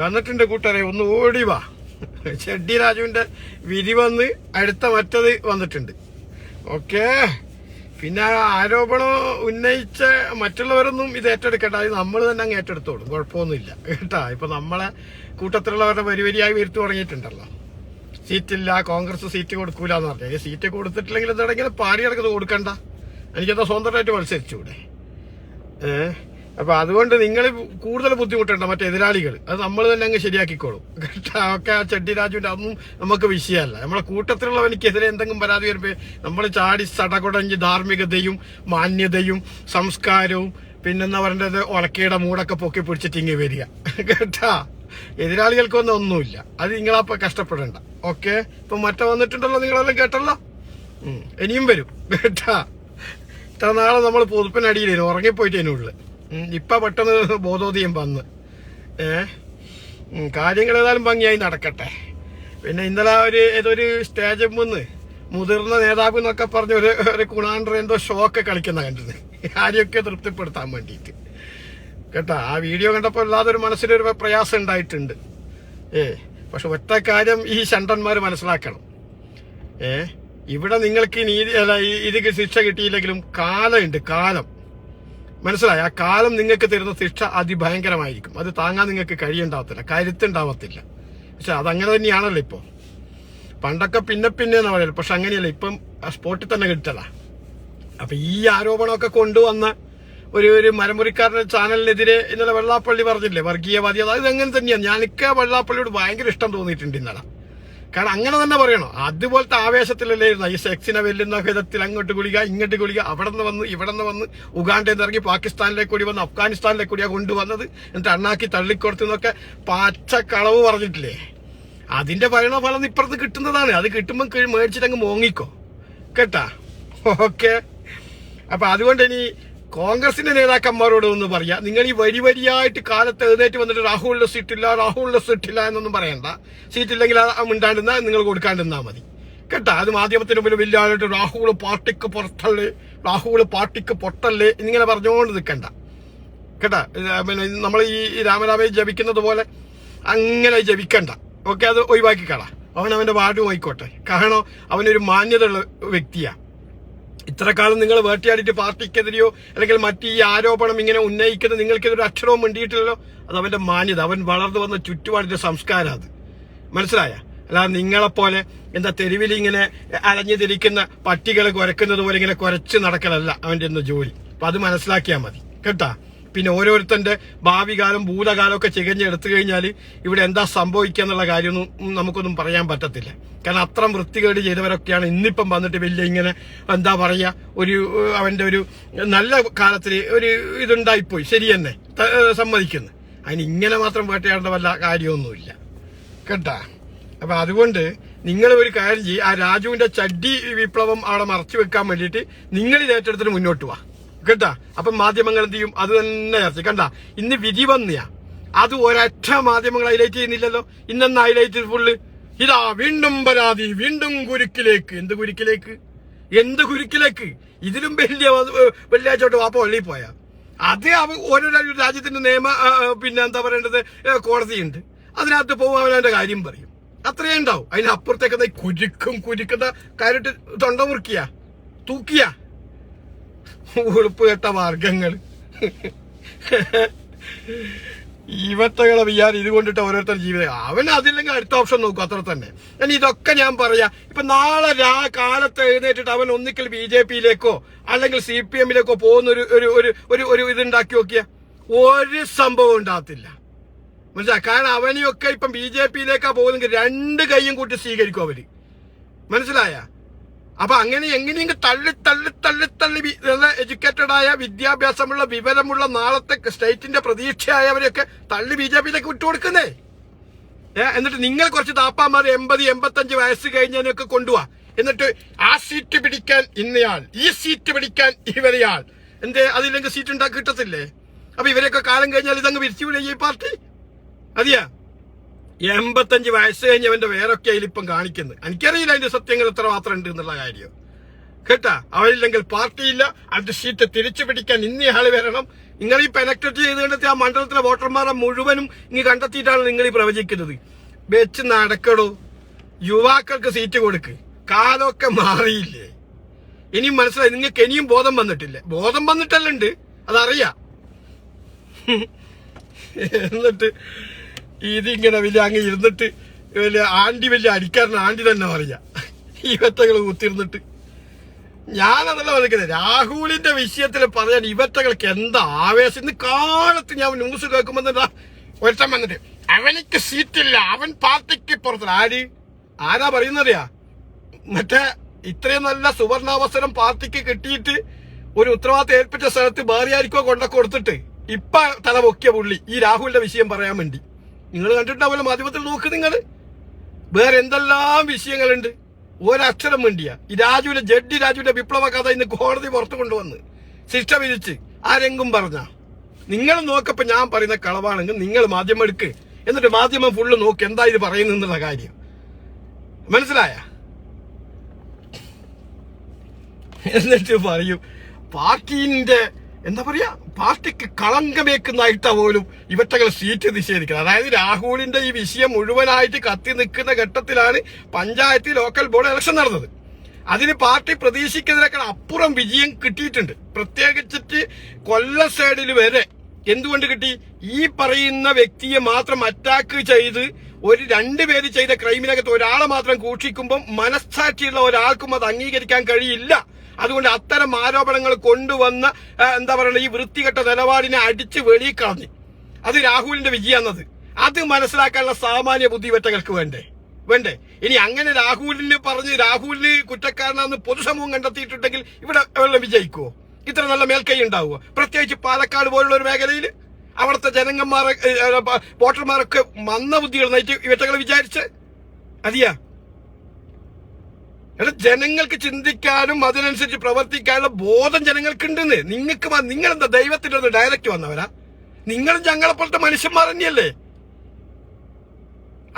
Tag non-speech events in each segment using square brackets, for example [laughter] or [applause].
വന്നിട്ടുണ്ട് കൂട്ടരെ ഒന്ന് ഓടി വാ. ചെഡ്ഡി രാജുവിന്റെ വിരി വന്ന് അടുത്ത മറ്റത് വന്നിട്ടുണ്ട്. ഓക്കേ. പിന്നെ ആരോപണം ഉന്നയിച്ച മറ്റുള്ളവരൊന്നും ഇത് ഏറ്റെടുക്കണ്ട. അത് നമ്മൾ തന്നെ അങ്ങ് ഏറ്റെടുത്തോളും. കുഴപ്പമൊന്നുമില്ല. കേട്ടാ ഇപ്പൊ നമ്മളെ കൂട്ടത്തിലുള്ളവരുടെ വരിവരിയായി വരുത്തു തുടങ്ങിയിട്ടുണ്ടല്ലോ. സീറ്റില്ല കോൺഗ്രസ് സീറ്റ് കൊടുക്കൂല എന്ന് പറഞ്ഞു സീറ്റ് കൊടുത്തിട്ടില്ലെങ്കിൽ എന്താണെങ്കിൽ പാടി കിടക്കുന്നത് കൊടുക്കണ്ട. എനിക്കെന്താ സ്വന്തമായിട്ട് മത്സരിച്ചൂടെ? ഏഹ് അപ്പൊ അതുകൊണ്ട് നിങ്ങൾ കൂടുതൽ ബുദ്ധിമുട്ടുണ്ട് മറ്റേ എതിരാളികൾ അത് നമ്മൾ തന്നെ അങ്ങ് ശരിയാക്കിക്കോളും. കേട്ടോ ഒക്കെ ആ ചെട്ടി രാജുവിന്റെ അതൊന്നും നമുക്ക് വിഷയമല്ല. നമ്മളെ കൂട്ടത്തിലുള്ളവനിക്കെതിരെ എന്തെങ്കിലും പരാതി വരുമ്പോ നമ്മൾ ചാടി സടകുടഞ്ഞ് ധാർമ്മികതയും മാന്യതയും സംസ്കാരവും പിന്നെന്താ പറയേണ്ടത്? ഒലക്കയുടെ മൂടൊക്കെ പൊക്കി പിടിച്ചിട്ട് ഇങ്ങനെ വരിക. കേട്ടാ? എതിരാളികൾക്കൊന്നും ഒന്നുമില്ല. അത് നിങ്ങളപ്പോ കഷ്ടപ്പെടണ്ട. ഓക്കെ? ഇപ്പൊ മറ്റേ വന്നിട്ടുണ്ടല്ലോ നിങ്ങളെല്ലാം കേട്ടല്ലോ. ഇനിയും വരും. കേട്ടാ? ഇത്ര നാളെ നമ്മൾ പൊതുപ്പിനടിയിലേനു ഉറങ്ങിപ്പോയിട്ട് അതിനുള്ളിൽ ഇപ്പൊ പെട്ടെന്ന് ബോധോദയം വന്ന്. ഏ? കാര്യങ്ങൾ ഏതായാലും ഭംഗിയായി നടക്കട്ടെ. പിന്നെ ഇന്നലെ ഒരു ഏതൊരു സ്റ്റേജിൽ വന്ന് മുതിർന്ന നേതാവ് എന്നൊക്കെ പറഞ്ഞ ഒരു ഒരു കുണാണ്ടർ എന്തോ ഷോ ഒക്കെ കളിക്കുന്ന കണ്ടത് ആരെയൊക്കെ തൃപ്തിപ്പെടുത്താൻ വേണ്ടിയിട്ട്. കേട്ടോ ആ വീഡിയോ കണ്ടപ്പോൾ അല്ലാതെ ഒരു മനസ്സിലൊരു പ്രയാസം ഉണ്ടായിട്ടുണ്ട്. ഏ പക്ഷെ ഒറ്റ കാര്യം ഈ ശണ്ടന്മാർ മനസ്സിലാക്കണം. ഏ ഇവിടെ നിങ്ങൾക്ക് നീതി അല്ല ഇതിക്ക് ശിക്ഷ കിട്ടിയില്ലെങ്കിലും കാലമുണ്ട് കാലം. മനസ്സിലായി? ആ കാലം നിങ്ങൾക്ക് തരുന്ന ശിക്ഷ അതിഭയങ്കരമായിരിക്കും. അത് താങ്ങാൻ നിങ്ങൾക്ക് കഴിയുണ്ടാവത്തില്ല. കരുത്തുണ്ടാവത്തില്ല. പക്ഷെ അതങ്ങനെ തന്നെയാണല്ലോ ഇപ്പോൾ പണ്ടൊക്കെ പിന്നെ പിന്നെ എന്ന് പറയുന്നത് പക്ഷെ അങ്ങനെയല്ല. ഇപ്പം സ്പോട്ടിൽ തന്നെ കിട്ടല. അപ്പൊ ഈ ആരോപണമൊക്കെ കൊണ്ടുവന്ന ഒരു ഒരു മരമുറിക്കാരന്റെ ചാനലിനെതിരെ ഇന്നലെ വെള്ളാപ്പള്ളി പറഞ്ഞില്ലേ? വർഗീയവാദി. അത് അങ്ങനെ തന്നെയാണ് ഞാനൊക്കെ വെള്ളാപ്പള്ളിയോട് ഭയങ്കര ഇഷ്ടം തോന്നിയിട്ടുണ്ട് ഇന്നലെ. കാരണം അങ്ങനെ തന്നെ പറയണം. അതുപോലത്തെ ആവേശത്തിലല്ലായിരുന്നു. ഈ സെക്സിനെ വെല്ലുന്ന വിധത്തിൽ അങ്ങോട്ട് കുളിക്കുക ഇങ്ങോട്ട് കുളിക്കുക അവിടെ നിന്ന് വന്ന് ഇവിടെ നിന്ന് വന്ന് ഉഗാണ്ടയിൽ ഇറങ്ങി പാകിസ്ഥാനിലേക്ക് കൂടി വന്ന് അഫ്ഗാനിസ്ഥാനിലേക്ക് കൂടിയാ കൊണ്ടുവന്നത് എന്നിട്ട് അണ്ണാക്കി തള്ളിക്കൊടുത്തു എന്നൊക്കെ പച്ച കളവ് പറഞ്ഞിട്ടില്ലേ? അതിന്റെ പരിണഫലം ഇപ്പുറത്ത് കിട്ടുന്നതാണ്. അത് കിട്ടുമ്പോൾ മേടിച്ചിട്ട് അങ്ങ് മോങ്ങിക്കോ. കേട്ടാ? ഓക്കെ. അപ്പൊ അതുകൊണ്ട് ഇനി കോൺഗ്രസിന്റെ നേതാക്കന്മാരോട് ഒന്ന് പറയാ. നിങ്ങൾ ഈ വരി വരിയായിട്ട് കാലത്ത് എഴുന്നേറ്റ് വന്നിട്ട് രാഹുലിന്റെ സീറ്റില്ല രാഹുലിന്റെ സീറ്റില്ല എന്നൊന്നും പറയണ്ട. സീറ്റില്ലെങ്കിൽ അത് മിണ്ടാണ്ടിരുന്നാ നിങ്ങൾ കൊടുക്കാണ്ടിരുന്നാ മതി. കേട്ടോ? അത് മാധ്യമത്തിന് മുമ്പിൽ വലിയ ആളായിട്ട് രാഹുൽ പാർട്ടിക്ക് പുറത്തല്ലേ രാഹുൽ പാർട്ടിക്ക് പൊട്ടല്ലേ എന്നിങ്ങനെ പറഞ്ഞുകൊണ്ട് നിൽക്കണ്ട. കേട്ടാ? പിന്നെ നമ്മൾ ഈ രാമരാമയെ ജപിക്കുന്നത് പോലെ അങ്ങനെ ജപിക്കണ്ട. ഓക്കെ? അത് ഒഴിവാക്കി കളാം അവൻ അവന്റെ വാർഡും ആയിക്കോട്ടെ കാരണം അവനൊരു മാന്യതയുള്ള വ്യക്തിയാ. ഇത്ര കാലം നിങ്ങൾ വേട്ടയാടിയിട്ട് പാർട്ടിക്കെതിരെയോ അല്ലെങ്കിൽ മറ്റ് ഈ ആരോപണം ഇങ്ങനെ ഉന്നയിക്കുന്ന നിങ്ങൾക്കെതിരെ അക്ഷരവും മിണ്ടിയിട്ടില്ലല്ലോ? അത് അവന്റെ മാന്യത. അവൻ വളർന്നു വന്ന ചുറ്റുപാടിന്റെ സംസ്കാരം അത്. മനസ്സിലായ? അല്ലാതെ നിങ്ങളെപ്പോലെ എന്താ തെരുവിൽ ഇങ്ങനെ അലഞ്ഞു തിരിക്കുന്ന പട്ടികളെ കുരക്കുന്നത് പോലെ ഇങ്ങനെ കുരച്ച് നടക്കലല്ല അവന്റെ ഇന്ന് ജോലി. അപ്പൊ അത് മനസ്സിലാക്കിയാൽ മതി. കേട്ടാ? പിന്നെ ഓരോരുത്തന്റെ ഭാവി കാലം ഭൂതകാലം ഒക്കെ ചികഞ്ഞെടുത്തു കഴിഞ്ഞാൽ ഇവിടെ എന്താ സംഭവിക്കുക എന്നുള്ള കാര്യമൊന്നും നമുക്കൊന്നും പറയാൻ പറ്റത്തില്ല. കാരണം അത്ര വൃത്തികേട് ചെയ്തവരൊക്കെയാണ് ഇന്നിപ്പം വന്നിട്ട് വലിയ ഇങ്ങനെ എന്താ പറയുക ഒരു അവന്റെ ഒരു നല്ല കാലത്തിൽ ഒരു ഇതുണ്ടായിപ്പോയി. ശരി തന്നെ. സമ്മതിക്കുന്നു. അതിന് ഇങ്ങനെ മാത്രം വേട്ടയാടേണ്ട വല്ല കാര്യമൊന്നുമില്ല. കേട്ടാ? അപ്പൊ അതുകൊണ്ട് നിങ്ങൾ ഒരു കാര്യം ചെയ്യും. ആ രാജുവിന്റെ ചഡ്ഡി വിപ്ലവം അവിടെ മറച്ചു വെക്കാൻ വേണ്ടിയിട്ട് നിങ്ങൾ ഇത് ഏറ്റെടുത്തിട്ട് മുന്നോട്ട് വാ. കേട്ടാ? അപ്പൊ മാധ്യമങ്ങൾ എന്ത് ചെയ്യും? അത് തന്നെ ചർച്ച കണ്ട? ഇന്ന് വിധി വന്നിയാ. അത് ഒരൊറ്റ മാധ്യമങ്ങൾ ഹൈലൈറ്റ് ചെയ്യുന്നില്ലല്ലോ. ഇന്നെന്ന് ഹൈലൈറ്റ് ഫുള്ള് ഇതാ വീണ്ടും പരാതി വീണ്ടും കുരുക്കിലേക്ക്. എന്ത് കുരുക്കിലേക്ക്? എന്ത് കുരുക്കിലേക്ക്? ഇതിലും വലിയ വെള്ളിയാഴ്ചോട്ട് വാപ്പ വള്ളി പോയാ. അത് ഓരോ രാജ്യത്തിന്റെ നിയമ പിന്നെ എന്താ പറയേണ്ടത്? കോടതിയുണ്ട് അതിനകത്ത് പോകുമ്പോൾ അവനവന്റെ കാര്യം പറയും. അത്രയേ ഉണ്ടാവും. അതിനപ്പുറത്തേക്ക് കുരുക്കും കുരുക്കുന്ന കാര്യമായിട്ട് തൊണ്ട മുറുക്കിയാ? തൂക്കിയ? ഉളുപ്പ് കെട്ട മാർഗങ്ങൾ. ഇവത്തകളെ വിചാർ ഇത് കൊണ്ടിട്ട് ഓരോരുത്തർ ജീവിതം. അവൻ അതില്ലെങ്കിൽ അടുത്ത ഓപ്ഷൻ നോക്കും അത്ര തന്നെ. ഞാൻ ഇതൊക്കെ ഞാൻ പറയാ. ഇപ്പൊ നാളെ രാ കാലത്ത് എഴുന്നേറ്റിട്ട് അവൻ ഒന്നിക്കൽ ബി ജെ പിയിലേക്കോ അല്ലെങ്കിൽ സി പി എമ്മിലേക്കോ പോകുന്ന ഒരു ഒരു ഒരു ഒരു ഒരു ഇതുണ്ടാക്കി നോക്കിയ. ഒരു സംഭവം ഉണ്ടാകത്തില്ല. മനസ്സിലാ? കാരണം അവനെയൊക്കെ ഇപ്പം ബി ജെ പിയിലേക്കാ പോകുന്നെങ്കിൽ രണ്ട് കൈയും കൂട്ടി സ്വീകരിക്കും അവർ. മനസ്സിലായ? അപ്പൊ അങ്ങനെ എങ്ങനെയെങ്കിലും തള്ളി തള്ളി തള്ളി തള്ളി എഡ്യൂക്കേറ്റഡ് ആയ വിദ്യാഭ്യാസമുള്ള വിവരമുള്ള നാളത്തെ സ്റ്റേറ്റിന്റെ പ്രതീക്ഷയായവരെയൊക്കെ തള്ളി ബി ജെ പിയിലേക്ക് വിട്ടുകൊടുക്കുന്നേ. ഏഹ് എന്നിട്ട് നിങ്ങൾ കുറച്ച് താപ്പാമാർ എൺപത് എൺപത്തഞ്ച് വയസ്സ് കഴിഞ്ഞതിനൊക്കെ കൊണ്ടുപോവാ എന്നിട്ട് ആ സീറ്റ് പിടിക്കാൻ ഇന്നയാൾ ഈ സീറ്റ് പിടിക്കാൻ ഇവരെയാൾ. എന്തേ അതില്ലെങ്കിൽ സീറ്റ് ഉണ്ടാക്കി കിട്ടത്തില്ലേ? അപ്പൊ ഇവരെയൊക്കെ കാലം കഴിഞ്ഞാൽ ഇതങ്ങ് വിരിച്ചു വിരിച്ചുവിടുക ഈ പാർട്ടി. അതിയാ എൺപത്തഞ്ച് വയസ്സ് കഴിഞ്ഞവന്റെ വേറൊക്കെ അതിലിപ്പം കാണിക്കുന്നത് എനിക്കറിയില്ല അതിന്റെ സത്യങ്ങൾ എത്ര മാത്രം ഉണ്ട് എന്നുള്ള കാര്യം. കേട്ടാ? അവരില്ലെങ്കിൽ പാർട്ടിയില്ല. അത് സീറ്റ് തിരിച്ചു പിടിക്കാൻ ഇന്നയാൾ വരണം. നിങ്ങൾ ഈ പെനക്ട് ചെയ്ത് കണ്ടെത്തി ആ മണ്ഡലത്തിലെ വോട്ടർമാരെ മുഴുവനും ഇങ്ങ് കണ്ടെത്തിയിട്ടാണ് നിങ്ങൾ ഈ പ്രവചിക്കുന്നത്. വെച്ച് നടക്കടോ. യുവാക്കൾക്ക് സീറ്റ് കൊടുക്ക്. കാലമൊക്കെ മാറിയില്ലേ? ഇനിയും മനസ്സിലായി. നിങ്ങൾക്ക് ഇനിയും ബോധം വന്നിട്ടില്ല. ബോധം വന്നിട്ടല്ലുണ്ട്. അതറിയാം. [laughs] എന്നിട്ട് ഇതിങ്ങനെ വലിയ അങ്ങ് ഇരുന്നിട്ട് വലിയ ആണ്ടി വലിയ അടിക്കാരൻ ആണ്ടി തന്നെ പറയാ. ഈ വെറ്റകൾ കുത്തിരുന്നിട്ട്. ഞാനതല്ല പറയുന്നത് രാഹുലിന്റെ വിഷയത്തിൽ പറയാൻ ഇവറ്റകൾക്ക് എന്താ ആവേശം? ഇന്ന് കാലത്ത് ഞാൻ ന്യൂസ് കേൾക്കുമ്പോൾ എന്താ ഒരുത്തൻ വന്നിട്ട്. അവനിക്ക് സീറ്റില്ല. അവൻ പാർട്ടിക്ക് പുറത്ത്. ആര്? ആരാ പറയുന്നറിയാ? മറ്റേ ഇത്രയും നല്ല സുവർണാവസരം പാർട്ടിക്ക് കിട്ടിയിട്ട് ഒരു ഉത്തരവാദിത്തം ഏൽപ്പിച്ച സ്ഥലത്ത് ബാറിയായിരിക്കോ കൊണ്ട കൊടുത്തിട്ട് ഇപ്പൊ തല പൊക്കിയ പുള്ളി ഈ രാഹുലിന്റെ വിഷയം പറയാൻ വേണ്ടി. നിങ്ങൾ കണ്ടിട്ടുണ്ടാവല്ലോ മാധ്യമത്തിൽ നോക്ക് നിങ്ങൾ. വേറെ എന്തെല്ലാം വിഷയങ്ങളുണ്ട്. ഒരക്ഷരം വേണ്ടിയ ഈ രാജുവിന്റെ ജഡ്ജി രാജുവിന്റെ വിപ്ലവ കഥ ഇന്ന് കോടതി പുറത്തു കൊണ്ടുവന്ന് ശിക്ഷ വിധിച്ച് ആരെങ്കും പറഞ്ഞ. നിങ്ങൾ നോക്കപ്പോ ഞാൻ പറയുന്ന കളവാണെങ്കിൽ നിങ്ങൾ മാധ്യമം എടുക്ക്. എന്നിട്ട് മാധ്യമം ഫുള്ള് നോക്ക് എന്താ ഇത് പറയുന്നുള്ള കാര്യം. മനസ്സിലായ? എന്നിട്ട് പറയും പാർട്ടിന്റെ എന്താ പറയാ? പാർട്ടിക്ക് കളങ്കമേക്കുന്നതായിട്ടാ പോലും ഇവറ്റകൾ സീറ്റ് നിഷേധിക്കുന്നത്. അതായത് രാഹുലിന്റെ ഈ വിഷയം മുഴുവനായിട്ട് കത്തി നിൽക്കുന്ന ഘട്ടത്തിലാണ് പഞ്ചായത്ത് ലോക്കൽ ബോർഡ് ഇലക്ഷൻ നടന്നത്. അതിന് പാർട്ടി പ്രതീക്ഷിക്കുന്നതിനേക്കാൾ അപ്പുറം വിജയം കിട്ടിയിട്ടുണ്ട്. പ്രത്യേകിച്ചിട്ട് കൊല്ല സൈഡിൽ വരെ എന്തുകൊണ്ട് കിട്ടി? ഈ പറയുന്ന വ്യക്തിയെ മാത്രം അറ്റാക്ക് ചെയ്ത് ഒരു രണ്ടുപേര് ചെയ്ത ക്രൈമിനകത്ത് ഒരാളെ മാത്രം കൂക്ഷിക്കുമ്പോൾ മനസ്സാക്ഷിയുള്ള ഒരാൾക്കും അത് അംഗീകരിക്കാൻ കഴിയില്ല. അതുകൊണ്ട് അത്തരം ആരോപണങ്ങൾ കൊണ്ടുവന്ന എന്താ പറയുക ഈ വൃത്തികെട്ട നിലപാടിനെ അടിച്ച് വെളിയിൽ കളഞ്ഞ് അത് രാഹുലിന്റെ വിജയാന്നത് അത് മനസ്സിലാക്കാനുള്ള സാമാന്യ ബുദ്ധിവെറ്റകൾക്ക് വേണ്ടേ? വേണ്ടേ? ഇനി അങ്ങനെ രാഹുലിന് പറഞ്ഞ് രാഹുലിന് കുറ്റക്കാരനാന്ന് പൊതുസമൂഹം കണ്ടെത്തിയിട്ടുണ്ടെങ്കിൽ ഇവിടെ വെള്ളം വിജയിക്കുവോ ഇത്ര നല്ല മേൽക്കൈ ഉണ്ടാവുമോ പ്രത്യേകിച്ച് പാലക്കാട് പോലുള്ള ഒരു മേഖലയിൽ അവിടുത്തെ ജനങ്ങന്മാരെ വോട്ടർമാരൊക്കെ മന്ന ബുദ്ധികൾ നയിച്ച് ഇവറ്റകൾ വിചാരിച്ച്? അതിയാ? ജനങ്ങൾക്ക് ചിന്തിക്കാനും അതിനനുസരിച്ച് പ്രവർത്തിക്കാനുള്ള ബോധം ജനങ്ങൾക്ക് ഉണ്ടെന്ന് നിങ്ങൾക്ക് നിങ്ങൾ നിങ്ങളെന്താ ദൈവത്തിന്റെ ഒന്ന് ഡയറക്റ്റ് വന്നവരാ? നിങ്ങളും ഞങ്ങളെപ്പോലത്തെ മനുഷ്യന്മാർ തന്നെയല്ലേ?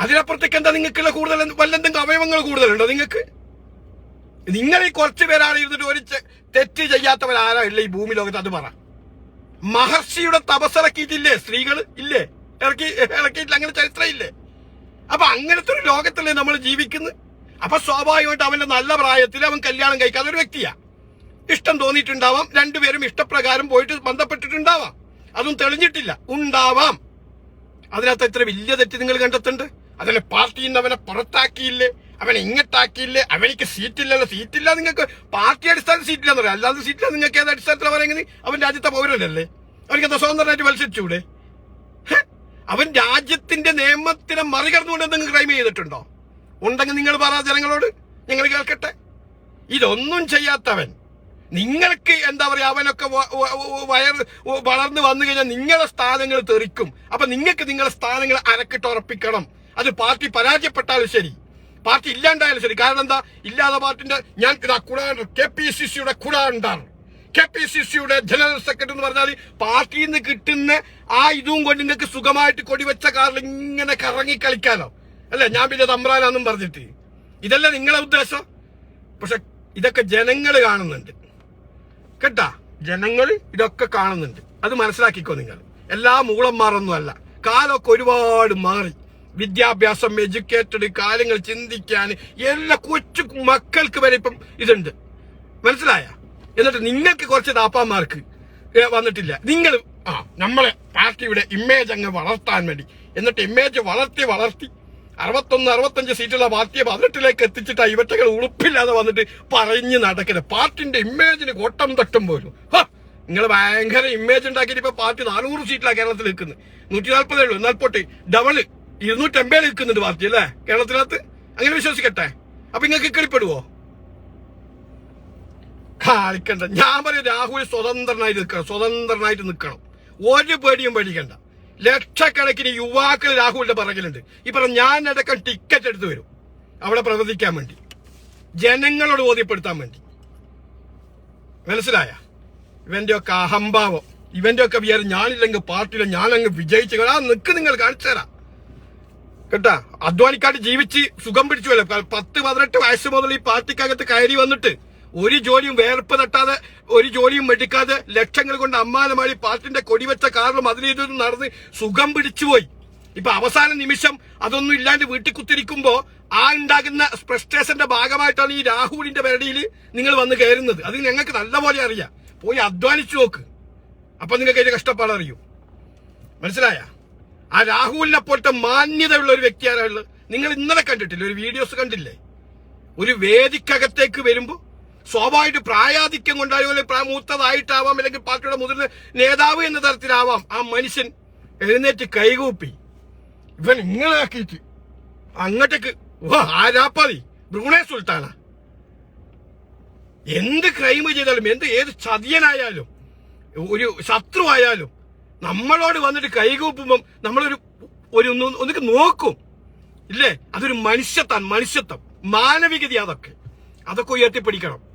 അതിനപ്പുറത്തേക്ക് എന്താ നിങ്ങൾക്കുള്ള കൂടുതൽ വല്ലെന്തെങ്കിലും അവയവങ്ങൾ കൂടുതലുണ്ടോ നിങ്ങൾക്ക്? നിങ്ങൾ ഈ കുറച്ച് പേരാണ് ഇരുന്നിട്ട് ഒരു തെറ്റ് ചെയ്യാത്തവരാരോ? ഇല്ല ഈ ഭൂമി ലോകത്ത് അത് പറ. മഹർഷിയുടെ തപസ്സിറക്കിയിട്ടില്ലേ സ്ത്രീകൾ ഇല്ലേ? ഇറക്കി ഇറക്കിയിട്ടില്ല അങ്ങനെ ചരിത്രം ഇല്ലേ? അപ്പൊ അങ്ങനത്തെ ഒരു ലോകത്തല്ലേ നമ്മൾ ജീവിക്കുന്നത്? അപ്പൊ സ്വാഭാവികമായിട്ട് അവന്റെ നല്ല പ്രായത്തിൽ അവൻ കല്യാണം കഴിക്കാത്ത ഒരു വ്യക്തിയാ. ഇഷ്ടം തോന്നിയിട്ടുണ്ടാവാം രണ്ടുപേരും ഇഷ്ടപ്രകാരം പോയിട്ട് ബന്ധപ്പെട്ടിട്ടുണ്ടാവാം. അതും തെളിഞ്ഞിട്ടില്ല. ഉണ്ടാവാം. അതിനകത്ത് എത്ര വലിയ തെറ്റ് നിങ്ങൾ കണ്ടെത്തുന്നുണ്ട്? അതിനെ പാർട്ടിയിൽ നിന്ന് അവനെ പുറത്താക്കിയില്ലേ? അവനെ ഇങ്ങട്ടാക്കിയില്ലേ? അവനിക്ക് സീറ്റില്ലല്ലോ. സീറ്റില്ല നിങ്ങൾക്ക്. പാർട്ടി അടിസ്ഥാനത്തിൽ സീറ്റില്ല എന്ന് പറയാം. അല്ലാതെ സീറ്റില്ല നിങ്ങൾക്ക് ഏത് അടിസ്ഥാനത്തിൽ പറയുന്നത്? അവൻ രാജ്യത്തെ പൗരനല്ലേ? അവനിക്ക് എന്താ സ്വതന്ത്രമായിട്ട് മത്സരിച്ചൂടെ? അവൻ രാജ്യത്തിന്റെ നിയമത്തിനെ മറികടന്നുകൊണ്ട് എന്തെങ്കിലും ക്രൈം ചെയ്തിട്ടുണ്ടോ? ഉണ്ടെങ്കിൽ നിങ്ങൾ പറ ജനങ്ങളോട്. നിങ്ങൾ കേൾക്കട്ടെ. ഇതൊന്നും ചെയ്യാത്തവൻ. നിങ്ങൾക്ക് എന്താ പറയാ അവനൊക്കെ വയർ വളർന്നു വന്നു കഴിഞ്ഞാൽ നിങ്ങളെ സ്ഥാനങ്ങൾ തെറിക്കും. അപ്പൊ നിങ്ങൾക്ക് നിങ്ങളെ സ്ഥാനങ്ങൾ അരക്കിട്ട് ഉറപ്പിക്കണം. അത് പാർട്ടി പരാജയപ്പെട്ടാലും ശരി. പാർട്ടി ഇല്ലാണ്ടായാലും ശരി. കാരണം എന്താ? ഇല്ലാതെ പാർട്ടിന്റെ ഞാൻ കുടാണ്ടർ കുടാണ്ട് കെ പി സി സിയുടെ കുടാണ്ടർ കെ പി സി സിയുടെ ജനറൽ സെക്രട്ടറി എന്ന് പറഞ്ഞാൽ പാർട്ടിയിൽ നിന്ന് കിട്ടുന്ന ആ ഇതും കൊണ്ട് നിങ്ങൾക്ക് സുഖമായിട്ട് കൊടിവെച്ച കാറിൽ ഇങ്ങനെ കറങ്ങി കളിക്കാനോ അല്ലെ ഞാൻ പിന്നെ തമ്പ്രാനാന്നും പറഞ്ഞിട്ട്. ഇതല്ല നിങ്ങളെ ഉദ്ദേശം? പക്ഷെ ഇതൊക്കെ ജനങ്ങൾ കാണുന്നുണ്ട്. കേട്ടാ? ജനങ്ങൾ ഇതൊക്കെ കാണുന്നുണ്ട്. അത് മനസ്സിലാക്കിക്കോ നിങ്ങൾ. എല്ലാ മൂളന്മാരൊന്നും അല്ല. കാലമൊക്കെ ഒരുപാട് മാറി. വിദ്യാഭ്യാസം എഡ്യൂക്കേറ്റഡ് കാര്യങ്ങൾ ചിന്തിക്കാൻ എല്ലാ കൊച്ചു മക്കൾക്ക് വരെ ഇപ്പം ഇതുണ്ട്. മനസ്സിലായ? എന്നിട്ട് നിങ്ങൾക്ക് കുറച്ച് താപ്പാന്മാർക്ക് വന്നിട്ടില്ല. നിങ്ങൾ ആ നമ്മളെ പാർട്ടിയുടെ ഇമേജ് അങ്ങ് വളർത്താൻ വേണ്ടി. എന്നിട്ട് ഇമേജ് വളർത്തി വളർത്തി അറുപത്തൊന്ന് അറുപത്തഞ്ച് സീറ്റുള്ള പാർട്ടിയെ പതിനെട്ടിലേക്ക് എത്തിച്ചിട്ട് ഇവറ്റകൾ ഉളുപ്പില്ലാതെ വന്നിട്ട് പറഞ്ഞ് നടക്കരുത് പാർട്ടിന്റെ ഇമേജിന് കോട്ടം തട്ടും പോലും. നിങ്ങൾ ഭയങ്കര ഇമേജ് ഉണ്ടാക്കിയിട്ട് ഇപ്പൊ പാർട്ടി നാനൂറ് സീറ്റിലാണ് കേരളത്തിൽ നിൽക്കുന്നത് നൂറ്റി നാൽപ്പതേ ഉള്ളൂ. എന്നാൽ പോട്ടെ ഡബിൾ ഇരുന്നൂറ്റമ്പതിൽ നിൽക്കുന്നുണ്ട് പാർട്ടി അല്ലേ? കേരളത്തിനകത്ത്? അങ്ങനെ വിശ്വസിക്കട്ടെ. അപ്പൊ നിങ്ങൾക്ക് കളിപ്പെടുവോ കാണിക്കണ്ട. ഞാൻ പറയും രാഹുൽ സ്വതന്ത്രനായിട്ട് നിൽക്കണം സ്വതന്ത്രനായിട്ട് നിൽക്കണം. ഒരു പേടിയും പേടിക്കണ്ട. ലക്ഷക്കണക്കിന് യുവാക്കൾ രാഹുലിന്റെ പിറകിലുണ്ട്. ഈ പറഞ്ഞ ഞാൻ അടക്കം ടിക്കറ്റ് എടുത്തു വരും. അവിടെ പ്രവർത്തിക്കാൻ വേണ്ടി. ജനങ്ങളോട് ബോധ്യപ്പെടുത്താൻ വേണ്ടി. മനസ്സിലായ? ഇവന്റെ ഒക്കെ അഹംഭാവം ഇവന്റെ ഒക്കെ വിചാരം ഞാനില്ലെങ്കിൽ പാർട്ടിയില്ല ഞാനങ്ങ് വിജയിച്ചു ആ നിക്ക് നിങ്ങൾ കാണിച്ചു തരാം. കേട്ടാ? അധ്വാനിക്കാണ്ട് ജീവിച്ച് സുഖം പിടിച്ചുവല്ലോ പ- പത്ത് പതിനെട്ട് വയസ്സ് മുതൽ ഈ പാർട്ടിക്കകത്ത് കയറി വന്നിട്ട് ഒരു ജോലിയും വേർപ്പ് തട്ടാതെ ഒരു ജോലിയും എടുക്കാതെ ലക്ഷങ്ങൾ കൊണ്ട് അമ്മാനമാടി പാർട്ടിന്റെ കൊടിവെച്ച കാറിലും അതിലേതും നടന്ന് സുഖം പിടിച്ചുപോയി. ഇപ്പൊ അവസാന നിമിഷം അതൊന്നും ഇല്ലാണ്ട് വീട്ടിൽ കുത്തിരിക്കുമ്പോ ആ ഉണ്ടാകുന്ന ഫ്രസ്ട്രേഷന്റെ ഭാഗമായിട്ടാണ് ഈ രാഹുലിന്റെ പരടിയിൽ നിങ്ങൾ വന്ന് കയറുന്നത്. അത് ഞങ്ങൾക്ക് നല്ലപോലെ അറിയാം. പോയി അധ്വാനിച്ചു നോക്ക്. അപ്പൊ നിങ്ങൾക്ക് അതിന്റെ കഷ്ടപ്പാട് അറിയൂ? മനസ്സിലായ? ആ രാഹുലിനെ പോലത്തെ മാന്യതയുള്ള ഒരു വ്യക്തിയാണുള്ളത് നിങ്ങൾ ഇന്നലെ കണ്ടിട്ടില്ല? ഒരു വീഡിയോസ് കണ്ടില്ലേ? ഒരു വേദിക്കകത്തേക്ക് വരുമ്പോ സ്വാഭാവികമായിട്ട് പ്രായാധിക്യം കൊണ്ടായോ അല്ലെങ്കിൽ മൂത്തതായിട്ടാവാം അല്ലെങ്കിൽ പാർട്ടിയുടെ മുതിർന്ന നേതാവ് എന്ന തരത്തിലാവാം ആ മനുഷ്യൻ എഴുന്നേറ്റ് കൈകൂപ്പി. ഇവൻ ഇങ്ങനെ ആക്കിയിട്ട് അങ്ങോട്ടേക്ക് ഓ ആരാപ്പാതി ബ്രൂണേ സുൽത്താന. എന്ത് ക്രൈം ചെയ്താലും എന്ത് ഏത് ചതിയനായാലും ഒരു ശത്രു ആയാലും നമ്മളോട് വന്നിട്ട് കൈകൂപ്പുമ്പം നമ്മളൊരു ഒരു ഒന്നിക്ക് നോക്കും. ഇല്ലേ? അതൊരു മനുഷ്യത്താണ് മനുഷ്യത്വം മാനവികത അതൊക്കെ. അതൊക്കെ ഉയർത്തിപ്പിടിക്കണം.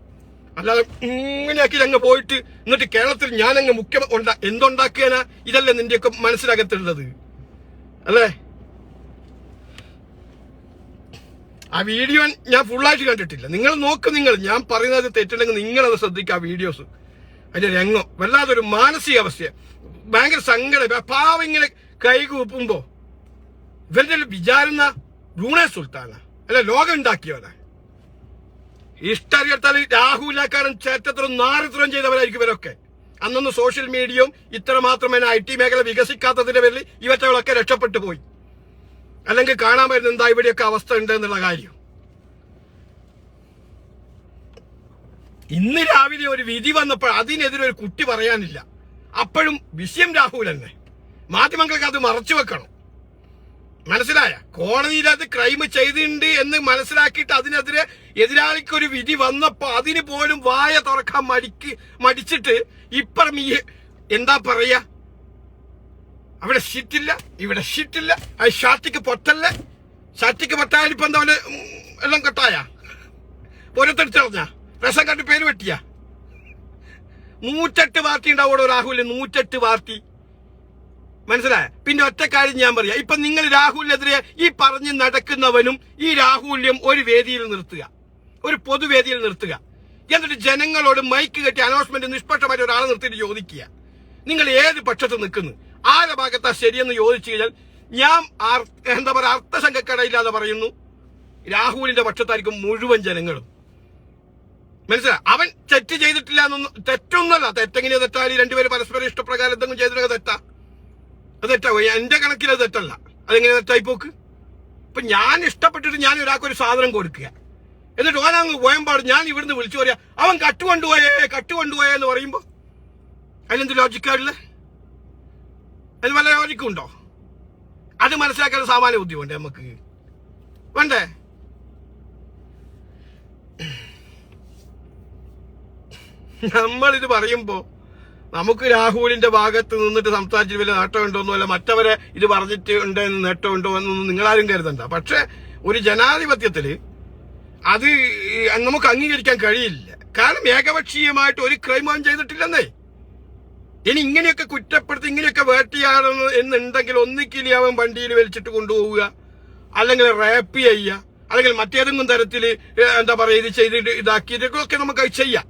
അല്ലാതെ ഇങ്ങനെയാക്കി അങ്ങ് പോയിട്ട് എന്നിട്ട് കേരളത്തിൽ ഞാൻ അങ്ങ് മുഖ്യ എന്തുണ്ടാക്കിയാനാ? ഇതല്ലേ നിന്റെയൊക്കെ മനസ്സിലാകത്തുള്ളത് അല്ലേ? ആ വീഡിയോ ഞാൻ ഫുള്ളായിട്ട് കണ്ടിട്ടില്ല. നിങ്ങൾ നോക്ക് നിങ്ങൾ. ഞാൻ പറയുന്നത് തെറ്റുണ്ടെങ്കിൽ നിങ്ങളത് ശ്രദ്ധിക്കുക ആ വീഡിയോസ്. അതിന്റെ രംഗം. വല്ലാതൊരു മാനസികാവസ്ഥ ഭയങ്കര സങ്കടം. പാവം ഇങ്ങനെ കൈകൂപ്പുമ്പോ ഇവരുടെ ഒരു വിചാരുന്ന ഭൂണേ സുൽത്താന. അല്ല ലോകം ഉണ്ടാക്കിയവനാ ഇഷ്ടറിയത്താൽ രാഹുലാക്കാരൻ ചേറ്റത്രം നാറിത്രം ചെയ്തവരായിരിക്കും ഇവരൊക്കെ. അന്നൊന്ന് സോഷ്യൽ മീഡിയയും ഇത്ര മാത്രമേ ഐ ടി മേഖല വികസിക്കാത്തതിന്റെ പേരിൽ ഇവറ്റകളൊക്കെ രക്ഷപ്പെട്ടു പോയി. അല്ലെങ്കിൽ കാണാൻ വരുന്ന എന്താ ഇവിടെയൊക്കെ അവസ്ഥ ഉണ്ട് എന്നുള്ള കാര്യം. ഇന്ന് രാവിലെ ഒരു വിധി വന്നപ്പോൾ അതിനെതിരെ ഒരു കുട്ടി പറയാനില്ല. അപ്പോഴും വിഷയം രാഹുൽ തന്നെ. മാധ്യമങ്ങൾക്ക് അത് മറച്ചു വെക്കണം. മനസ്സിലായ? കോടതിയിലത് ക്രൈം ചെയ്തിട്ടുണ്ട് എന്ന് മനസ്സിലാക്കിയിട്ട് അതിനെതിരെ എതിരാളിക്കൊരു വിധി വന്നപ്പോ അതിന് പോലും വായ തുറക്കാൻ മടിക്ക് മടിച്ചിട്ട് ഇപ്പറം ഈ എന്താ പറയാ? അവിടെ ഷിറ്റില്ല ഇവിടെ ഷിറ്റില്ല അത് ഷാറ്റിക്ക് പൊട്ടല്ല? ഷാറ്റിക്ക് പൊട്ടാൻ ഇപ്പൊ എന്താ എല്ലാം കെട്ടായ? ഓരോരുത്തടിച്ചറിഞ്ഞ രസം കണ്ട് പേര് വെട്ടിയ? നൂറ്റെട്ട് പാർട്ടി ഉണ്ടാവോടോ രാഹുലിന് നൂറ്റെട്ട് പാർട്ടി മനസ്സിലായ? പിന്നെ ഒറ്റ കാര്യം ഞാൻ പറയാം. ഇപ്പൊ നിങ്ങൾ രാഹുലിനെതിരെ ഈ പറഞ്ഞ് നടക്കുന്നവനും ഈ രാഹുല്യം ഒരു വേദിയിൽ നിർത്തുക. ഒരു പൊതുവേദിയിൽ നിർത്തുക. എന്നിട്ട് ജനങ്ങളോട് മൈക്ക് കെട്ടി അനൗൺസ്മെന്റ് നിഷ്പക്ഷമായിട്ട് ഒരാളെ നിർത്തിയിട്ട് ചോദിക്കുക. നിങ്ങൾ ഏത് പക്ഷത്ത് നിൽക്കുന്നു? ആരുടെ ഭാഗത്താ ശരിയെന്ന് ചോദിച്ചു കഴിഞ്ഞാൽ ഞാൻ എന്താ പറയാ അർത്ഥശങ്കക്കടയില്ലാതെ പറയുന്നു. രാഹുലിന്റെ പക്ഷത്തായിരിക്കും മുഴുവൻ ജനങ്ങളും. മനസ്സിലായി? അവൻ തെറ്റ് ചെയ്തിട്ടില്ല എന്നൊന്നും തെറ്റൊന്നുമല്ല. തെറ്റെങ്ങനെയാ തെറ്റാൽ രണ്ടുപേരും പരസ്പരം ഇഷ്ടപ്രകാരം എന്തെങ്കിലും ചെയ്തിട്ടൊക്കെ തെറ്റാ. അത് തെറ്റാ എന്റെ കണക്കിൽ അത് തെറ്റല്ല. അതെങ്ങനെ തെറ്റായി പോക്ക്? ഇപ്പൊ ഞാൻ ഇഷ്ടപ്പെട്ടിട്ട് ഞാൻ ഒരാൾക്ക് ഒരു സാധനം കൊടുക്കുക. എന്നിട്ട് ഓൻ അങ്ങ് പോയമ്പാട് ഞാൻ ഇവിടുന്ന് വിളിച്ചു പറയാ അവൻ കട്ട് കൊണ്ടുപോയേ കട്ട് കൊണ്ടുപോയേ എന്ന് പറയുമ്പോ അതിനെന്ത് ലോജിക്കാറില്ല അതിന് വല്ല ലോജിക്കുണ്ടോ അത് മനസ്സിലാക്കാൻ സാമാന്യ ബുദ്ധി വേണ്ടേ നമുക്ക് വേണ്ടേ? നമ്മളിത് പറയുമ്പോ നമുക്ക് രാഹുലിന്റെ ഭാഗത്ത് നിന്നിട്ട് സംസാരിച്ചിട്ട് വലിയ നേട്ടമുണ്ടോന്നോ അല്ല മറ്റവരെ ഇത് പറഞ്ഞിട്ട് ഉണ്ട് എന്ന് നേട്ടമുണ്ടോ എന്നൊന്നും നിങ്ങളാരും കരുതണ്ട. പക്ഷെ ഒരു ജനാധിപത്യത്തിൽ അത് നമുക്ക് അംഗീകരിക്കാൻ കഴിയില്ല. കാരണം ഏകപക്ഷീയമായിട്ട് ഒരു ക്രൈം ചെയ്തിട്ടില്ലെന്നേ. ഇനി ഇങ്ങനെയൊക്കെ കുറ്റപ്പെടുത്തി ഇങ്ങനെയൊക്കെ വേട്ടയാടുന്നു എന്നുണ്ടെങ്കിൽ ഒന്നിക്കിലി അവൻ വണ്ടിയിൽ വലിച്ചിട്ട് കൊണ്ടുപോവുക അല്ലെങ്കിൽ റാപ്പ് ചെയ്യുക അല്ലെങ്കിൽ മറ്റേതെങ്കിലും തരത്തിൽ എന്താ പറയുക ഇത് ചെയ്തിട്ട് ഇതാക്കിയിട്ടൊക്കെ നമുക്ക് ചെയ്യാം.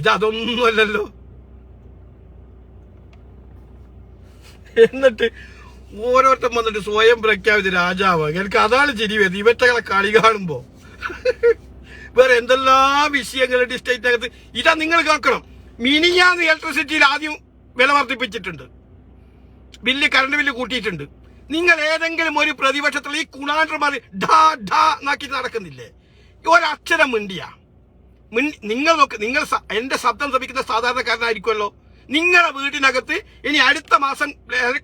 ഇതൊന്നുമല്ലല്ലോ എന്നിട്ട് ഓരോരുത്തൻ വന്നിട്ട് സ്വയം പ്രഖ്യാപിച്ച് രാജാവ്. എനിക്ക് അതാണ് ചിരി വരുന്നത്. ഇവറ്റകളെ കളി കാണുമ്പോ. വേറെ എന്തെല്ലാം വിഷയങ്ങളുണ്ട് സ്റ്റേറ്റിനകത്ത് ഇതാ നിങ്ങൾ കേൾക്കണം. മിനിഞ്ഞാന്ന് ഇലക്ട്രിസിറ്റിയിൽ ആദ്യം വില വർദ്ധിപ്പിച്ചിട്ടുണ്ട്. ബില്ല് കറണ്ട് ബില്ല് കൂട്ടിയിട്ടുണ്ട്. നിങ്ങൾ ഏതെങ്കിലും ഒരു പ്രതിപക്ഷത്തിൽ ഈ കുണാണ്ടർമാർ ഡാ ഡാ എന്നാക്കി നടക്കുന്നില്ലേ? ഒരക്ഷരം മിണ്ടിയാ. മിണ്ടി- നിങ്ങൾ നോക്ക് നിങ്ങൾ എന്റെ ശബ്ദം ശ്രമിക്കുന്ന സാധാരണക്കാരനായിരിക്കുമല്ലോ. നിങ്ങളുടെ വീടിനകത്ത് ഇനി അടുത്ത മാസം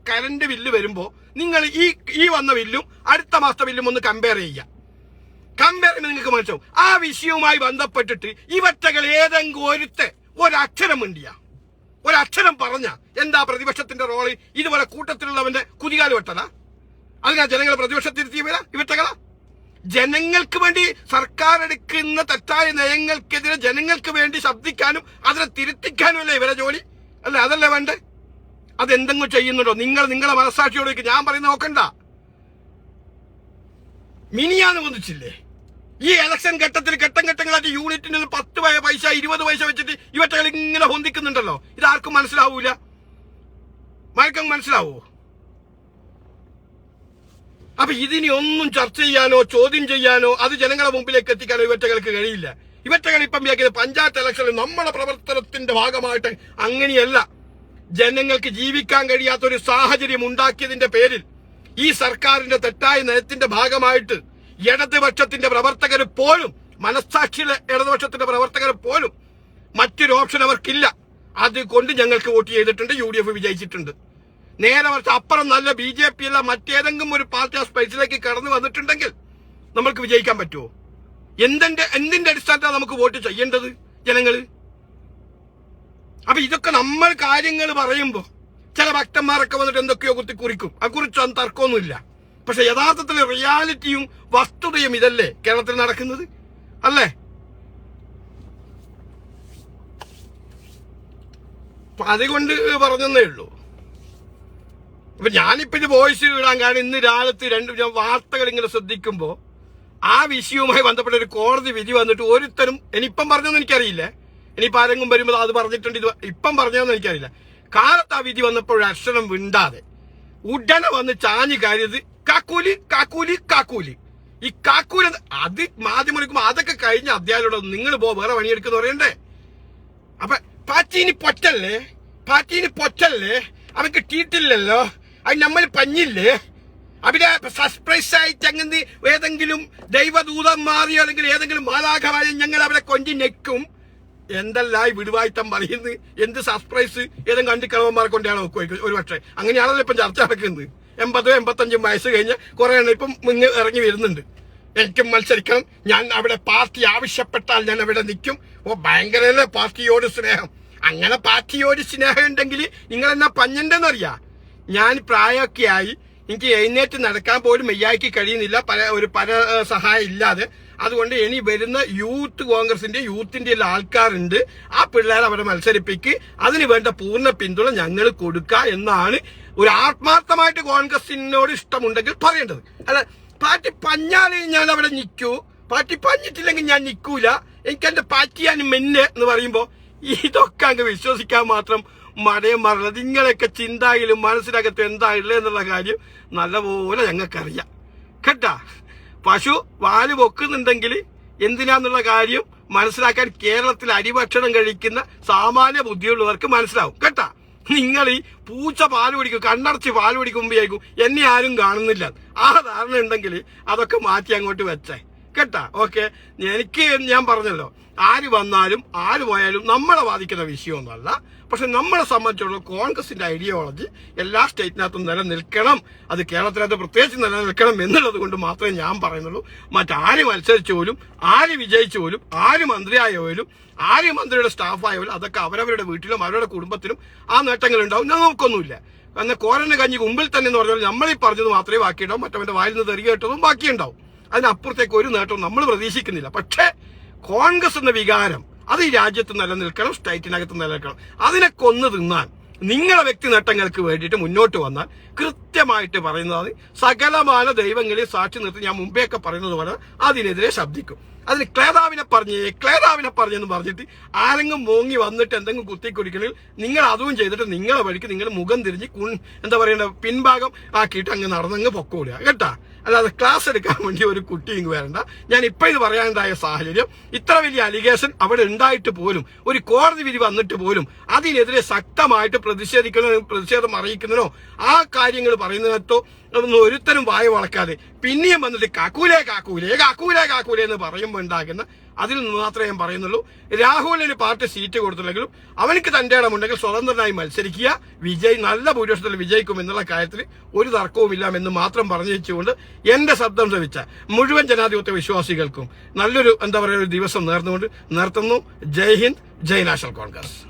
കറണ്ട് ബില്ല് വരുമ്പോൾ നിങ്ങൾ ഈ ഈ വന്ന ബില്ലും അടുത്ത മാസത്തെ ബില്ലും ഒന്ന് കമ്പയർ ചെയ്യുക. കമ്പയർ ചെയ്യുമ്പോൾ നിങ്ങൾക്ക് മനസ്സിലാവും. ആ വിഷയവുമായി ബന്ധപ്പെട്ടിട്ട് ഇവറ്റകൾ ഏതെങ്കിലും ഒരുത്തെ ഒരക്ഷരം മിണ്ടിയ. ഒരക്ഷരം പറഞ്ഞ എന്താ പ്രതിപക്ഷത്തിന്റെ റോൾ ഇതുപോലെ കൂട്ടത്തിലുള്ളവന്റെ കുതികാൽ വെട്ടല? അതിനാ ജനങ്ങൾ പ്രതിപക്ഷത്തിരുത്തിയവര ഇവറ്റകളാ? ജനങ്ങൾക്ക് വേണ്ടി സർക്കാർ എടുക്കുന്ന തെറ്റായ നയങ്ങൾക്കെതിരെ ജനങ്ങൾക്ക് വേണ്ടി ശബ്ദിക്കാനും അതിനെ തിരുത്തിക്കാനും അല്ലേ ഇവരെ ജോലി? അല്ല അതല്ലേ വേണ്ടേ? അതെന്തെങ്കിലും ചെയ്യുന്നുണ്ടോ? നിങ്ങൾ നിങ്ങളെ മനസ്സാക്ഷിയോട് ഞാൻ പറയുന്ന നോക്കണ്ട. മിനിയാന്ന് വന്നിച്ചില്ലേ ഈ ഇലക്ഷൻ ഘട്ടത്തിൽ ഘട്ടം ഘട്ടങ്ങളായിട്ട് യൂണിറ്റിന് പത്ത് പൈസ ഇരുപത് പൈസ വെച്ചിട്ട് ഇവറ്റകൾ ഇങ്ങനെ ഹൊന്തിക്കുന്നുണ്ടല്ലോ ഇതാർക്കും മനസ്സിലാവൂല. മയക്കം മനസ്സിലാവോ? അപ്പൊ ഇതിനി ഒന്നും ചർച്ച ചെയ്യാനോ ചോദ്യം ചെയ്യാനോ അത് ജനങ്ങളെ മുമ്പിലേക്ക് എത്തിക്കാനോ ഇവറ്റകൾക്ക് കഴിയില്ല. ഇവറ്റകൾ ഇപ്പം വിചാരിക്കുന്നത് പഞ്ചായത്ത് ഇലക്ഷനിൽ നമ്മുടെ പ്രവർത്തനത്തിന്റെ ഭാഗമായിട്ട് അങ്ങനെയല്ല. ജനങ്ങൾക്ക് ജീവിക്കാൻ കഴിയാത്ത ഒരു സാഹചര്യം ഉണ്ടാക്കിയതിന്റെ പേരിൽ ഈ സർക്കാരിന്റെ തെറ്റായ നയത്തിന്റെ ഭാഗമായിട്ട് ഇടതുപക്ഷത്തിന്റെ പ്രവർത്തകർ പോലും മനസ്സാക്ഷിയിലെ ഇടതുപക്ഷത്തിന്റെ പ്രവർത്തകർ പോലും മറ്റൊരു ഓപ്ഷൻ അവർക്കില്ല. അതുകൊണ്ട് ഞങ്ങൾക്ക് വോട്ട് ചെയ്തിട്ടുണ്ട് യു ഡി എഫ് വിജയിച്ചിട്ടുണ്ട്. നേരെ മറിച്ച് അപ്പുറം നല്ല ബി ജെ പി അല്ല മറ്റേതെങ്കിലും ഒരു പാർട്ടി ആ സ്പേസിലേക്ക് കടന്നു വന്നിട്ടുണ്ടെങ്കിൽ നമ്മൾക്ക് വിജയിക്കാൻ പറ്റുമോ? എന്തിന്റെ എന്തിന്റെ അടിസ്ഥാനത്താണ് നമുക്ക് വോട്ട് ചെയ്യേണ്ടത് ജനങ്ങൾ? അപ്പൊ ഇതൊക്കെ നമ്മൾ കാര്യങ്ങൾ പറയുമ്പോ ചില ഭക്തന്മാരൊക്കെ വന്നിട്ട് എന്തൊക്കെയോ കുത്തി കുറിക്കും അത് കുറിച്ചൊന്നും തർക്കമൊന്നുമില്ല. പക്ഷെ യഥാർത്ഥത്തിൽ റിയാലിറ്റിയും വസ്തുതയും ഇതല്ലേ കേരളത്തിൽ നടക്കുന്നത്? അല്ലേ? അതുകൊണ്ട് പറഞ്ഞതേ ഉള്ളൂ. അപ്പൊ ഞാനിപ്പോ ഇത് വോയിസ് ഇടാൻ കാരണം ഇന്ന് രാവിലത്തെ രണ്ട് വാർത്തകൾ ഇങ്ങനെ ശ്രദ്ധിക്കുമ്പോ ആ വിഷയവുമായി ബന്ധപ്പെട്ട ഒരു കോടതി വിധി വന്നിട്ട് ഒരുത്തരും ഇനിയിപ്പം പറഞ്ഞതെന്ന് എനിക്കറിയില്ല. ഇനിയിപ്പോൾ ആരെങ്കിലും വരുമ്പോൾ അത് പറഞ്ഞിട്ടുണ്ട് ഇത് ഇപ്പം പറഞ്ഞതെന്ന് എനിക്കറിയില്ല. കാലത്ത് ആ വിധി വന്നപ്പോൾ അക്ഷരം വിണ്ടാതെ ഉടനെ വന്ന് ചാഞ്ഞ് കാര്യത് കാക്കൂലി കാക്കൂലി കാക്കൂലി. ഈ കാക്കൂലി അത് മാധ്യമം അതൊക്കെ കഴിഞ്ഞ അധ്യായം നിങ്ങൾ പോ വേറെ പണിയെടുക്കുന്ന പറയണ്ടേ? അപ്പൊ പാറ്റീന് പൊറ്റല്ലേ? പാറ്റീന് പൊറ്റല്ലേ? അവൻ ടീറ്റില്ലല്ലോ അത് നമ്മൾ പഞ്ഞില്ലേ? അവിടെ സസ്പ്രൈസ് ആയിട്ട് അങ്ങനെ ഏതെങ്കിലും ദൈവദൂതന്മാരെയോ അല്ലെങ്കിൽ ഏതെങ്കിലും മാലാഖമാരെ ഞങ്ങൾ അവരെ കൊഞ്ചി ഞെക്കും. എന്തല്ല ഈ വിടുവായിത്തം പറയുന്നത്? എന്ത് സർപ്രൈസ് കണ്ടി കളവന്മാരെ കൊണ്ടാണ് നോക്കുക ഒരു പക്ഷേ അങ്ങനെയാണല്ലോ ഇപ്പം ചർച്ച നടക്കുന്നത്. എൺപതോ എൺപത്തഞ്ചും വയസ്സ് കഴിഞ്ഞ കുറെ എണ്ണം ഇപ്പം മുങ്ങി ഇറങ്ങി വരുന്നുണ്ട്. എനിക്കും മത്സരിക്കണം. ഞാൻ അവിടെ പാർട്ടി ആവശ്യപ്പെട്ടാൽ ഞാൻ അവിടെ നിൽക്കും. ഓ ഭയങ്കര പാർട്ടിയോട് സ്നേഹം. അങ്ങനെ പാർട്ടിയോട് സ്നേഹം ഉണ്ടെങ്കിൽ നിങ്ങൾ എന്നാ പഞ്ഞണ്ടെന്നറിയാം? ഞാൻ പ്രായമൊക്കെ ആയി എനിക്ക് എഴുന്നേറ്റ് നടക്കാൻ പോലും മെയ്യാക്കി കഴിയുന്നില്ല. പല ഒരു പല സഹായം ഇല്ലാതെ. അതുകൊണ്ട് ഇനി വരുന്ന യൂത്ത് കോൺഗ്രസിന്റെ യൂത്തിന്റെ ആൾക്കാരുണ്ട്. ആ പിള്ളേരെ അവരെ മത്സരിപ്പിക്ക്. അതിന് വേണ്ട പൂർണ പിന്തുണ ഞങ്ങൾ കൊടുക്കുക എന്നാണ് ഒരു ആത്മാർത്ഥമായിട്ട് കോൺഗ്രസിനോട് ഇഷ്ടമുണ്ടെങ്കിൽ പറയേണ്ടത്. അല്ല പാർട്ടി പഞ്ഞാലേ ഞാൻ അവിടെ നിൽക്കൂ പാർട്ടി പഞ്ഞിട്ടില്ലെങ്കിൽ ഞാൻ നിൽക്കൂല എനിക്ക് എന്റെ പാർട്ടിയാണ് മെന്നെ എന്ന് പറയുമ്പോൾ ഇതൊക്കെ അങ്ങ് വിശ്വസിക്കാൻ മാത്രം മടയം മറന്നത്. നിങ്ങളെയൊക്കെ ചിന്തായിലും മനസ്സിനകത്ത് എന്താ എന്നുള്ള കാര്യം നല്ലപോലെ ഞങ്ങൾക്കറിയാം. കേട്ടാ? പശു വാൽ പൊക്കുന്നുണ്ടെങ്കിൽ എന്തിനാന്നുള്ള കാര്യം മനസ്സിലാക്കാൻ കേരളത്തിൽ അരിഭക്ഷണം കഴിക്കുന്ന സാമാന്യ ബുദ്ധിയുള്ളവർക്ക് മനസ്സിലാവും. കേട്ടാ? നിങ്ങൾ ഈ പൂച്ച പാൽ പിടിക്കും കണ്ണടച്ച് പാൽ കുടിക്കുമ്പോഴേക്കും എന്നെ ആരും കാണുന്നില്ല. ആ ധാരണ ഉണ്ടെങ്കിൽ അതൊക്കെ മാറ്റി അങ്ങോട്ട് വെച്ചേ. കേട്ടാ? ഓക്കെ. എനിക്ക് ഞാൻ പറഞ്ഞല്ലോ. ആര് വന്നാലും ആര് പോയാലും നമ്മളെ ബാധിക്കുന്ന വിഷയമൊന്നുമല്ല. പക്ഷെ നമ്മളെ സംബന്ധിച്ചുള്ള കോൺഗ്രസിന്റെ ഐഡിയോളജി എല്ലാ സ്റ്റേറ്റിനകത്തും നിലനിൽക്കണം. അത് കേരളത്തിനകത്ത് പ്രത്യേകിച്ച് നിലനിൽക്കണം എന്നുള്ളത് കൊണ്ട് മാത്രമേ ഞാൻ പറയുന്നുള്ളൂ. മറ്റാര് മത്സരിച്ചു പോലും ആര് വിജയിച്ചു പോലും ആര് മന്ത്രിയായ പോലും ആര് മന്ത്രിയുടെ സ്റ്റാഫായ പോലും അതൊക്കെ അവരവരുടെ വീട്ടിലും അവരുടെ കുടുംബത്തിലും ആ നേട്ടങ്ങൾ ഉണ്ടാവും ഞങ്ങൾക്കൊന്നുമില്ല എന്നാൽ കോരന് കഞ്ഞി മുമ്പിൽ തന്നെ എന്ന് പറഞ്ഞാൽ നമ്മൾ ഈ പറഞ്ഞത് മാത്രമേ ബാക്കിയുണ്ടാവും. മറ്റവന്റെ വായിൽ നിന്ന് തെറി കേട്ടതും ബാക്കിയുണ്ടാവും. അതിനപ്പുറത്തേക്ക് ഒരു നേട്ടവും നമ്മൾ പ്രതീക്ഷിക്കുന്നില്ല. പക്ഷേ കോൺഗ്രസ് എന്ന വികാരം അത് ഈ രാജ്യത്ത് നിലനിൽക്കണം സ്റ്റേറ്റിനകത്ത് നിലനിൽക്കണം. അതിനെ കൊന്നു തിന്നാൻ നിങ്ങളെ വ്യക്തി നേട്ടങ്ങൾക്ക് വേണ്ടിയിട്ട് മുന്നോട്ട് വന്നാൽ കൃത്യമായിട്ട് പറയുന്നത് സകലമാന ദൈവങ്ങളെ സാക്ഷി നിർത്തി ഞാൻ മുമ്പേയൊക്കെ പറയുന്നത് പോലെ അതിനെതിരെ ശബ്ദിക്കും. അതിന് ക്ലേതാവിനെ പറഞ്ഞേ ക്ലേതാവിനെ പറഞ്ഞെന്ന് പറഞ്ഞിട്ട് ആരെങ്കിലും മോങ്ങി വന്നിട്ട് എന്തെങ്കിലും കുത്തിക്കുടിക്കണമെങ്കിൽ നിങ്ങൾ അതും ചെയ്തിട്ട് നിങ്ങളെ വഴിക്ക് നിങ്ങൾ മുഖം തിരിഞ്ഞ് കുൺ എന്താ പറയണ്ട പിൻഭാഗം ആക്കിയിട്ട് അങ്ങ് നടന്നങ്ങ് പൊക്കോടുക കേട്ടാ? അല്ലാതെ ക്ലാസ് എടുക്കാൻ വേണ്ടി ഒരു കുട്ടി ഇങ്ങ് വരണ്ട. ഞാൻ ഇപ്പൊ ഇത് പറയാനുണ്ടായ സാഹചര്യം ഇത്ര വലിയ അലിഗേഷൻ അവിടെ ഉണ്ടായിട്ട് പോലും ഒരു കോടതി വിധി വന്നിട്ട് പോലും അതിനെതിരെ ശക്തമായിട്ട് പ്രതിഷേധിക്കുന്നതിനും പ്രതിഷേധം അറിയിക്കുന്നതിനോ ആ കാര്യങ്ങൾ പറയുന്നതിനോ ഒന്നും ഒരുത്തരും വായ വളക്കാതെ പിന്നെയും വന്നിട്ട് കാക്കൂലേ കാക്കൂലേ കാക്കൂലേ കാക്കൂലേ എന്ന് പറയുമ്പോൾ ഉണ്ടാകുന്ന അതിൽ നിന്ന് മാത്രമേ ഞാൻ പറയുന്നുള്ളൂ. രാഹുലിന് പാർട്ടി സീറ്റ് കൊടുത്തില്ലെങ്കിലും അവനക്ക് തന്റെ ഇടമുണ്ടെങ്കിൽ സ്വതന്ത്രനായി മത്സരിക്കുക. വിജയ് നല്ല ഭൂരിപക്ഷത്തിൽ വിജയിക്കും എന്നുള്ള കാര്യത്തിൽ ഒരു തർക്കവുമില്ല എന്ന് മാത്രം പറഞ്ഞു വെച്ചുകൊണ്ട് എന്റെ ശബ്ദം ശ്രമിച്ച മുഴുവൻ ജനാധിപത്യ വിശ്വാസികൾക്കും നല്ലൊരു എന്താ പറയുക ഒരു ദിവസം നേർന്നുകൊണ്ട് നിർത്തുന്നു. ജയ് ഹിന്ദ് ജയ് നാഷണൽ കോൺഗ്രസ്.